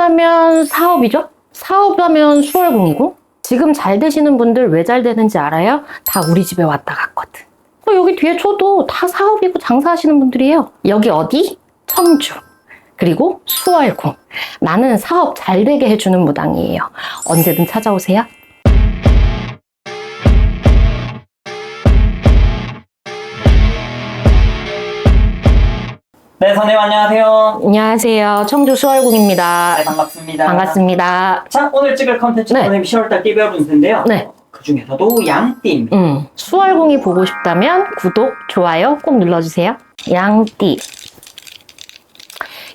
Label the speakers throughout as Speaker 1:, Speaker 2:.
Speaker 1: 하면 사업이죠. 사업하면 수월공이고 지금 잘 되시는 분들 왜 잘 되는지 알아요? 다 우리 집에 왔다 갔거든. 어, 여기 뒤에 쳐도 다 사업이고 장사하시는 분들이에요. 여기 어디? 청주. 그리고 수월공. 나는 사업 잘 되게 해주는 무당이에요. 언제든 찾아오세요.
Speaker 2: 네, 선생님 안녕하세요.
Speaker 1: 안녕하세요. 청주 수월공입니다.
Speaker 2: 네, 반갑습니다.
Speaker 1: 반갑습니다.
Speaker 2: 자, 오늘 찍을 컨텐츠
Speaker 1: 네.
Speaker 2: 선생님 10월달 띠별 운세인데요.
Speaker 1: 네.
Speaker 2: 그 중에서도 양띠.
Speaker 1: 음, 수월공이 보고 싶다면 구독, 좋아요 꼭 눌러주세요. 양띠.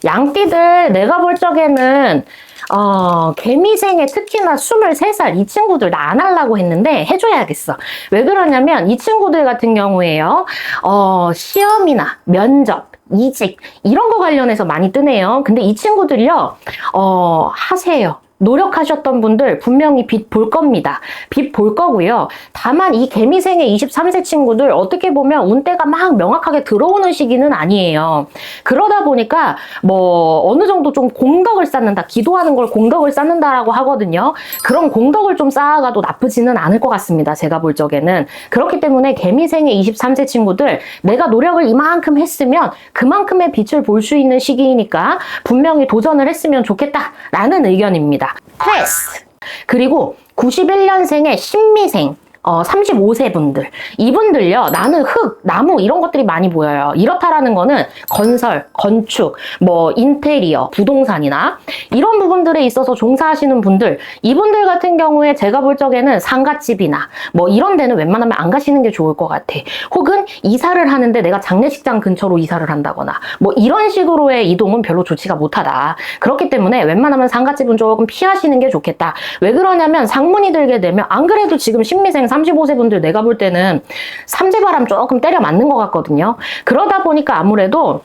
Speaker 1: 양띠들 내가 볼 적에는 어, 개미생에 특히나 23살 이 친구들 나 안 하려고 했는데 해줘야겠어. 왜 그러냐면 이 친구들 같은 경우에요. 어, 시험이나 면접, 이직 이런 거 관련해서 많이 뜨네요. 근데 이 친구들요. 어, 하세요. 노력하셨던 분들 분명히 빚볼 겁니다. 빚볼 거고요. 다만 이 개미생의 23세 친구들 어떻게 보면 운대가 막 명확하게 들어오는 시기는 아니에요. 그러다 보니까 뭐 어느 정도 좀 공덕을 쌓는다. 기도하는 걸 공덕을 쌓는다라고 하거든요. 그런 공덕을 좀 쌓아가도 나쁘지는 않을 것 같습니다. 제가 볼 적에는. 그렇기 때문에 개미생의 23세 친구들 내가 노력을 이만큼 했으면 그만큼의 빛을 볼 수 있는 시기이니까 분명히 도전을 했으면 좋겠다라는 의견입니다. 패스! 그리고 91년생의 신미생, 어, 35세 분들. 이분들요, 나는 흙, 나무, 이런 것들이 많이 보여요. 이렇다라는 거는 건설, 건축, 뭐, 인테리어, 부동산이나 이런 부분들에 있어서 종사하시는 분들, 이분들 같은 경우에 제가 볼 적에는 상가집이나 뭐 이런 데는 웬만하면 안 가시는 게 좋을 것 같아. 혹은 이사를 하는데 내가 장례식장 근처로 이사를 한다거나 뭐 이런 식으로의 이동은 별로 좋지가 못하다. 그렇기 때문에 웬만하면 상가집은 조금 피하시는 게 좋겠다. 왜 그러냐면 상문이 들게 되면 안 그래도 지금 신미생 35세 분들 내가 볼 때는 삼재바람 조금 때려 맞는 것 같거든요. 그러다 보니까 아무래도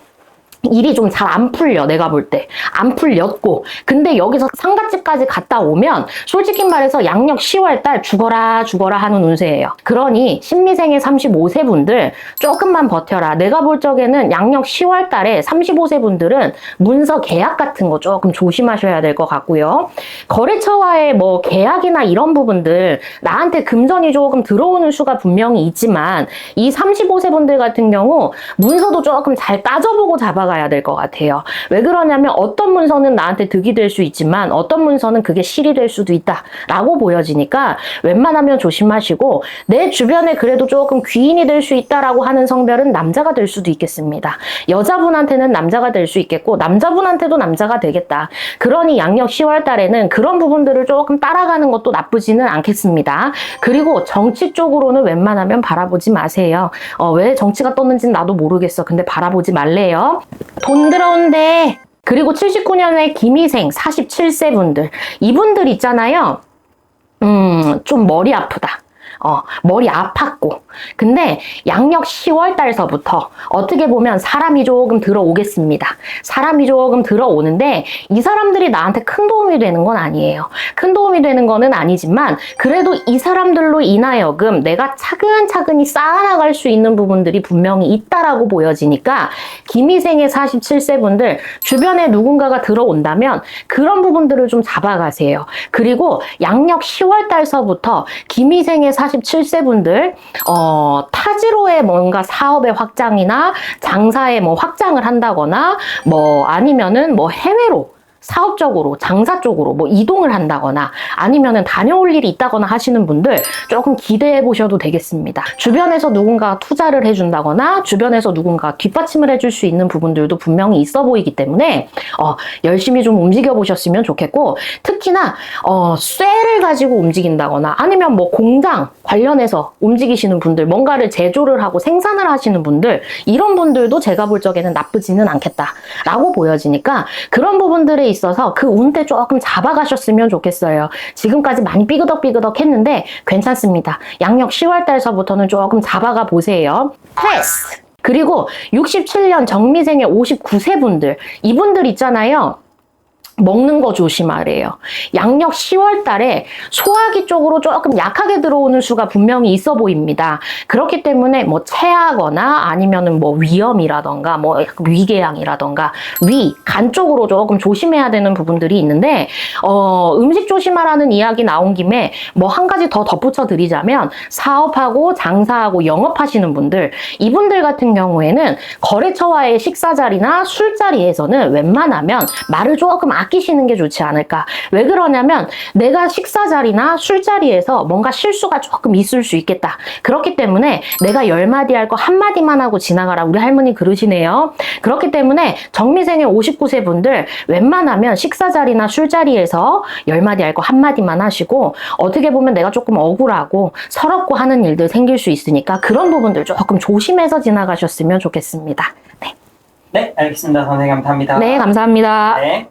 Speaker 1: 일이 좀 잘 안 풀려 내가 볼 때. 안 풀렸고. 근데 여기서 상가집까지 갔다 오면 솔직히 말해서 양력 10월달 죽어라 죽어라 하는 운세예요. 그러니 신미생의 35세 분들 조금만 버텨라. 내가 볼 적에는 양력 10월달에 35세 분들은 문서 계약 같은 거 조금 조심하셔야 될 것 같고요. 거래처와의 뭐 계약이나 이런 부분들 나한테 금전이 조금 들어오는 수가 분명히 있지만 이 35세 분들 같은 경우 문서도 조금 잘 따져보고 잡아 가야 될 것 같아요. 왜 그러냐면 어떤 문서는 나한테 득이 될 수 있지만 어떤 문서는 그게 실이 될 수도 있다라고 보여지니까 웬만하면 조심하시고 내 주변에 그래도 조금 귀인이 될 수 있다라고 하는 성별은 남자가 될 수도 있겠습니다. 여자분한테는 남자가 될 수 있겠고 남자분한테도 남자가 되겠다. 그러니 양력 10월 달에는 그런 부분들을 조금 따라가는 것도 나쁘지는 않겠습니다. 그리고 정치 쪽으로는 웬만하면 바라보지 마세요. 어, 왜 정치가 떴는지는 나도 모르겠어. 근데 바라보지 말래요. 돈 들어온대. 그리고 79년에 김희생 47세 분들. 이분들 있잖아요. 음, 좀 머리 아프다. 어, 머리 아팠고. 근데 양력 10월 달서부터 어떻게 보면 사람이 조금 들어오겠습니다. 사람이 조금 들어오는데 이 사람들이 나한테 큰 도움이 되는 건 아니에요. 큰 도움이 되는 거는 아니지만 그래도 이 사람들로 인하여금 내가 차근차근히 쌓아나갈 수 있는 부분들이 분명히 있다라고 보여지니까 김희생의 47세 분들 주변에 누군가가 들어온다면 그런 부분들을 좀 잡아가세요. 그리고 양력 10월 달서부터 김희생의 47세 분들 어, 타지로의 뭔가 사업의 확장이나 장사의 뭐 확장을 한다거나 뭐 아니면은 뭐 해외로 사업적으로, 장사 쪽으로 뭐 이동을 한다거나 아니면은 다녀올 일이 있다거나 하시는 분들 조금 기대해 보셔도 되겠습니다. 주변에서 누군가 투자를 해준다거나 주변에서 누군가 뒷받침을 해줄 수 있는 부분들도 분명히 있어 보이기 때문에 어, 열심히 좀 움직여 보셨으면 좋겠고 특히나 어, 쇠를 가지고 움직인다거나 아니면 뭐 공장 관련해서 움직이시는 분들 뭔가를 제조를 하고 생산을 하시는 분들 이런 분들도 제가 볼 적에는 나쁘지는 않겠다라고 보여지니까 그런 부분들에 있어서 그 운대 조금 잡아가셨으면 좋겠어요. 지금까지 많이 삐그덕삐그덕 했는데 괜찮습니다. 양력 10월 달서부터는 조금 잡아가 보세요. 패스! 그리고 67년 정미생의 59세 분들, 이분들 있잖아요. 먹는 거 조심하래요. 양력 10월 달에 소화기 쪽으로 조금 약하게 들어오는 수가 분명히 있어 보입니다. 그렇기 때문에 뭐 체하거나 아니면은 뭐 위염이라던가 뭐 위궤양이라던가 위, 간 쪽으로 조금 조심해야 되는 부분들이 있는데 어, 음식 조심하라는 이야기 나온 김에 뭐 한 가지 더 덧붙여 드리자면 사업하고 장사하고 영업하시는 분들 이분들 같은 경우에는 거래처와의 식사 자리나 술 자리에서는 웬만하면 말을 조금 아끼시는 게 좋지 않을까. 왜 그러냐면 내가 식사 자리나 술자리에서 뭔가 실수가 조금 있을 수 있겠다. 그렇기 때문에 내가 열 마디 할 거 한 마디만 하고 지나가라. 우리 할머니 그러시네요. 그렇기 때문에 정미생의 59세 분들 웬만하면 식사 자리나 술자리에서 열 마디 할 거 한 마디만 하시고 어떻게 보면 내가 조금 억울하고 서럽고 하는 일들 생길 수 있으니까 그런 부분들 조금 조심해서 지나가셨으면 좋겠습니다. 네,
Speaker 2: 네, 알겠습니다. 선생님 감사합니다.
Speaker 1: 네 감사합니다.
Speaker 2: 네.